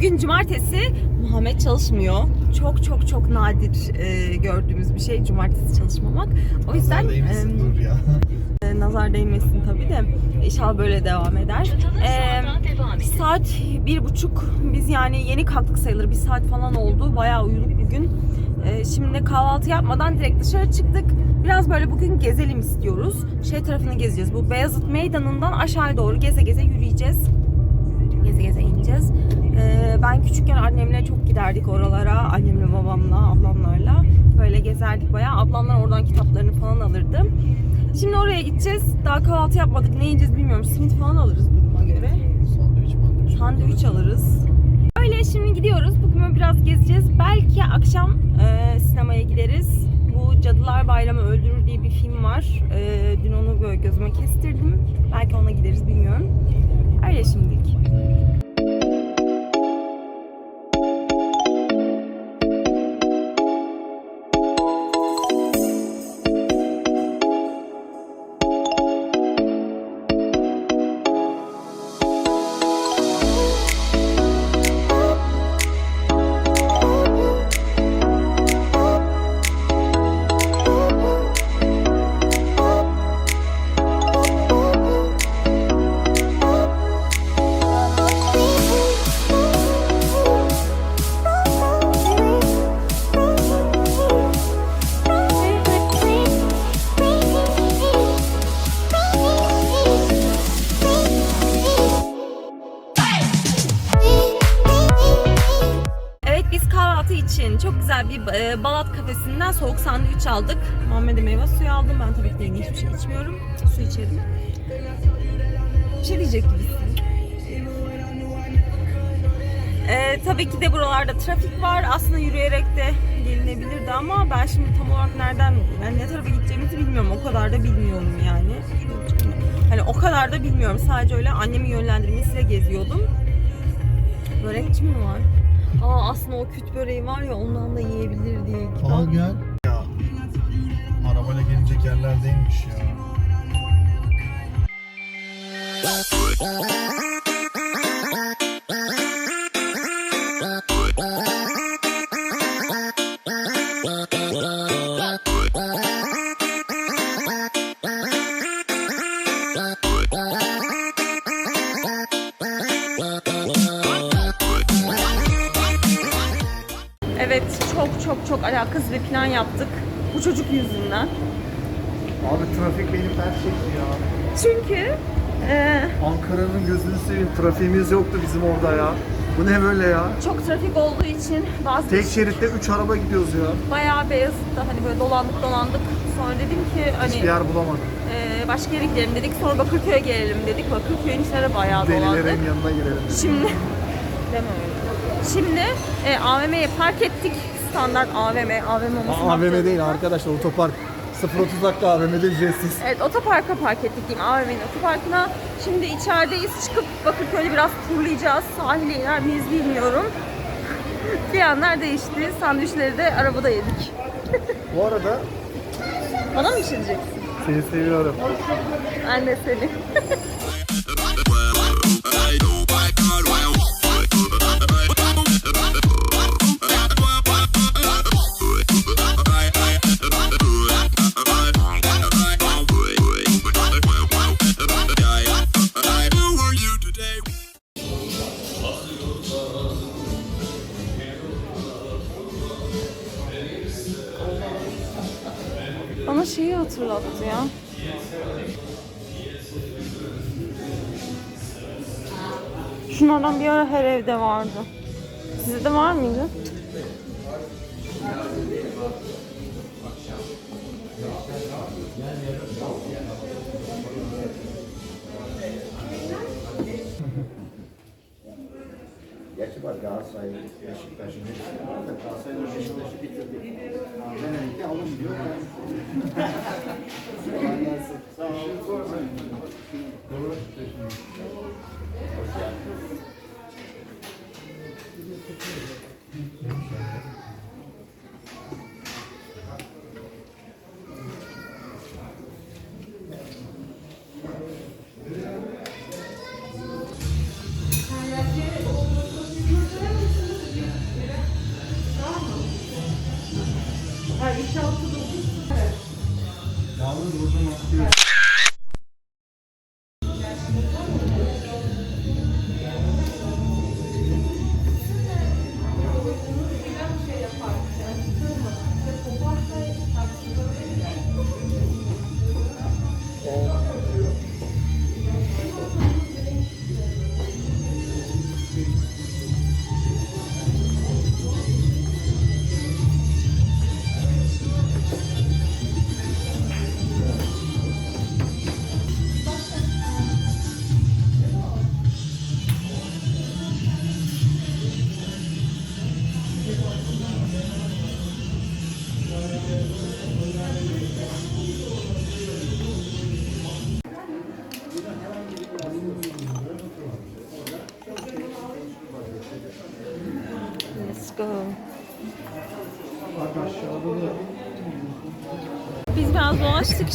Bugün cumartesi Muhammed çalışmıyor. Çok çok çok nadir e, gördüğümüz bir şey cumartesi çalışmamak. O yüzden Değmesin, e, dur ya. e, nazar değmesin tabii de inşallah böyle devam eder. E, saat bir buçuk biz yani yeni kalktık sayılır bir saat falan oldu. Bayağı uyuduk bugün. E, şimdi de kahvaltı yapmadan direkt dışarı çıktık. Biraz böyle bugün gezelim istiyoruz. Şey tarafını gezeceğiz. Bu Beyazıt Meydanı'ndan aşağıya doğru geze geze yürüyeceğiz. Geze geze ineceğiz. Ee, ben küçükken annemle çok giderdik oralara. Annemle, babamla, ablamlarla. Böyle gezerdik bayağı. Ablamlar oradan kitaplarını falan alırdı. Şimdi oraya gideceğiz. Daha kahvaltı yapmadık. Ne yiyeceğiz bilmiyorum. Simit falan alırız duruma göre. Sandviç mandviç. Sandviç alırız. Öyle şimdi gidiyoruz. Bugün biraz gezeceğiz. Belki akşam e, sinemaya gideriz. Bu Cadılar Bayramı Öldürür diye bir film var. E, dün onu böyle gözüme kestirdim. Belki ona gideriz bilmiyorum. Öyle şimdilik. Kahvaltı için çok güzel bir e, Balat kafesinden soğuk sandviç aldık. Muhammed'e meyve suyu aldım. Ben tabii ki yine hiçbir şey içmiyorum. Su içerim. Bir şey diyecek gibisin. Ee, tabii ki de buralarda trafik var. Aslında yürüyerek de gelinebilirdi ama ben şimdi tam olarak nereden, yani ne tarafa gideceğimizi bilmiyorum. O kadar da bilmiyorum yani. Hani o kadar da bilmiyorum. Sadece öyle annemin yönlendirmesiyle geziyordum. Börekçi mi var? Aa aslında o küt böreği var ya ondan da yiyebilirdik. Al gel. Ya. Arabayla gelecek yerler değilmiş ya. Evet çok çok çok alakasız bir plan yaptık. Bu çocuk yüzünden. Abi trafik beni ters çekti ya. Çünkü e, Ankara'nın gözünü seveyim. Trafiğimiz yoktu bizim orada ya. Bu ne böyle ya? çok trafik olduğu için bazı Tek şeritte 3 araba gidiyoruz ya. bayağı Beyazıt'ta hani böyle dolandık dolandık. Sonra dedim ki Hiçbir hani yer bulamadım. e, başka yere gidelim dedik. Sonra Bakırköy'e gelelim dedik. Bakırköy'ün içine bayağı dolandık. Delilerin yanına girelim. Şimdi deme öyle. Şimdi e, AVM'ye park ettik. Standart AVM, AVM olması AVM değil arkadaşlar otopark. 0-30 dakika AVM'de ücretsiz. Evet otoparka park ettik diyeyim AVM'nin otoparkına. Şimdi içerideyiz çıkıp Bakırköy'de biraz turlayacağız. Sahile iner miyiz bilmiyorum. Planlar değişti. Sandviçleri de arabada yedik. Bu arada Bana mı bir şey diyeceksin? seni seviyorum. Ben de seni. Bana şeyi hatırlattı ya. Şunlardan bir ara her evde vardı. Sizde de var mıydı? Gerçi var Galatasaray, Beşiktaş'ın hepsi var da Galatasaray ve Beşiktaş'ı bitirdi. Genellikle alın diyor. Kolay gelsin. Sağ olun. Hoş geldiniz. Yeah.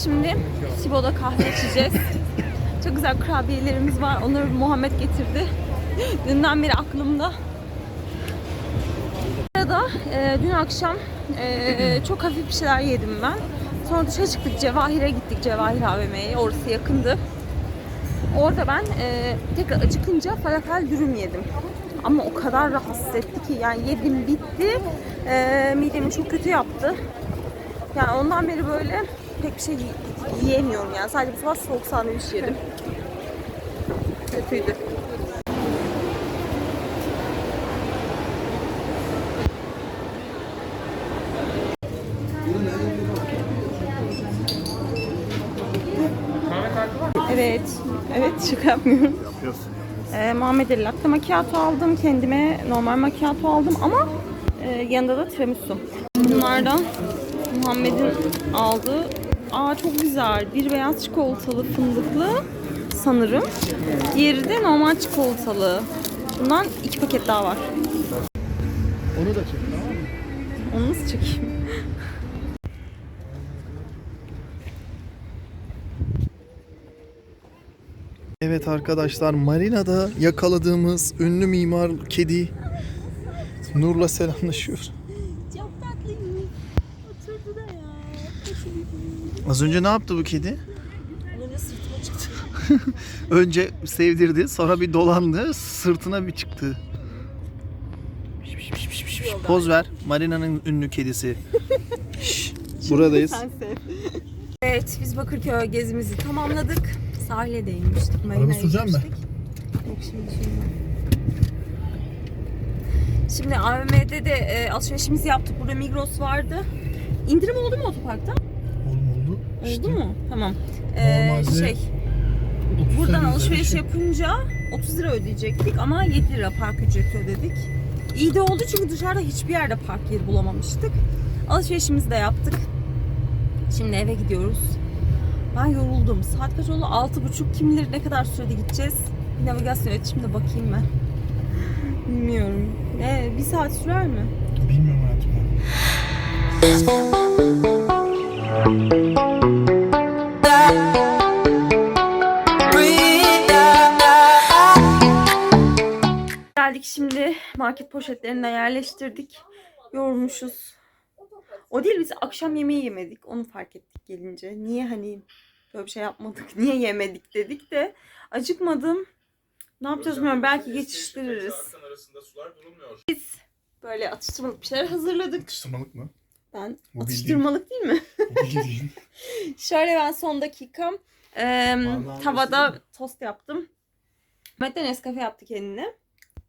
Şimdi. Sibo'da kahve içeceğiz. Çok güzel kurabiyelerimiz var. Onları Muhammed getirdi. Dünden beri aklımda. Bu arada e, dün akşam e, çok hafif bir şeyler yedim ben. Sonra dışarı çıktık. Cevahir'e gittik. Cevahir AVM'ye. Orası yakındı. Orada ben e, tekrar acıkınca falafel dürüm yedim. Ama o kadar rahatsız etti ki yani yedim bitti. E, midemi çok kötü yaptı. Yani ondan beri böyle pek bir şey yi- yiyemiyorum yani. Sadece bu sabah soğuk sandviç yedim. Kötüydü. Evet, evet şaka yapmıyorum. yapıyorsun. Ee, Muhammed'e latte macchiato aldım, kendime normal macchiato aldım ama e, yanında da tiramisu. Bunlardan Muhammed'in aldığı, aa çok güzel, bir beyaz çikolatalı fındıklı sanırım. Diğeri de normal çikolatalı. Bundan iki paket daha var. Onu da çek tamam mı? Onu nasıl çekeyim? Evet arkadaşlar marinada yakaladığımız ünlü mimar kedi Nur'la selamlaşıyor. Çok tatlıyım. Oturdu da ya. Az önce ne yaptı bu kedi? Önce sırtıma çıktı. Önce sevdirdi sonra bir dolandı sırtına bir çıktı. Poz ver Marina'nın ünlü kedisi. Buradayız. Evet biz Bakırköy gezimizi tamamladık. Sahile de inmiştik. Marina'ya süreceğim mi? Yok şimdi sürmem. Şimdi AVM'de de e, alışverişimizi yaptık. Burada Migros vardı. İndirim oldu mu otoparkta? Oldu. Mu? Tamam. Ee, Normalde şey, buradan alışveriş yapınca 30 lira ödeyecektik ama 7 lira park ücreti ödedik. İyi de oldu çünkü dışarıda hiçbir yerde park yeri bulamamıştık. Alışverişimizi de yaptık. Şimdi eve gidiyoruz. Ben yoruldum. Saat kaç oldu? 6.30. Kim bilir ne kadar sürede gideceğiz? Bir navigasyon et şimdi bakayım ben. Bilmiyorum. Ne, bir saat sürer mi? Bilmiyorum hayatım. şimdi market poşetlerine yerleştirdik. Yorulmuşuz. O değil biz akşam yemeği yemedik. Onu fark ettik gelince. Niye hani böyle bir şey yapmadık? Niye yemedik dedik de acıkmadım. Ne yapacağız bilmiyorum. Belki geçiştiririz. arasında sular durulmuyor. Biz böyle atıştırmalık bir şeyler hazırladık. Atıştırmalık mı? Ben Bu atıştırmalık değil mi? Şöyle ben son dakika e, tavada tost yaptım. Mehmet de Nescafe yaptı kendine.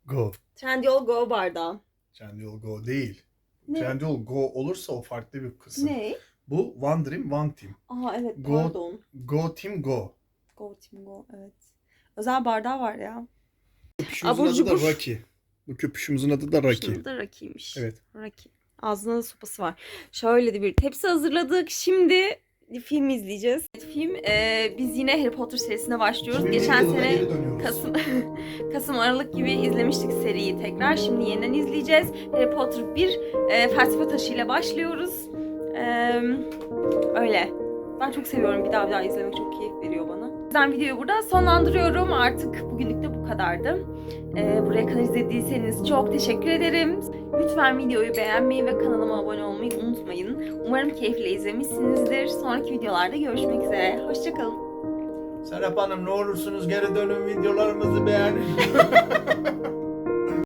Go. Trendyol Go bardağı. Trendyol Go değil. Ne? Trendyol Go olursa o farklı bir kısım. Ne? Bu One Dream One Team. Aha evet Go- pardon. Go Team Go. Go Team Go evet. Özel bardağı var ya. Köpüşümüzün Abur adı cubur. da Rocky. Bu köpüşümüzün adı da Rocky. Şurada da rakiymiş. Evet. Raki. Ağzında da sopası var. Şöyle de bir tepsi hazırladık. Şimdi film izleyeceğiz. Film e, biz yine Harry Potter serisine başlıyoruz. 2007 Geçen sene. Kasım Kasım Aralık gibi izlemiştik seriyi tekrar. Şimdi yeniden izleyeceğiz. Harry Potter 1 e, felsefe taşı ile başlıyoruz. E, öyle. Ben çok seviyorum. Bir daha bir daha izlemek çok keyif veriyor bana. Yüzden videoyu burada sonlandırıyorum. Artık bugünlük de bu kadardı. Ee, buraya kadar izlediyseniz çok teşekkür ederim. Lütfen videoyu beğenmeyi ve kanalıma abone olmayı unutmayın. Umarım keyifle izlemişsinizdir. Sonraki videolarda görüşmek üzere. Hoşçakalın. Serap Hanım ne olursunuz geri dönün videolarımızı beğenin.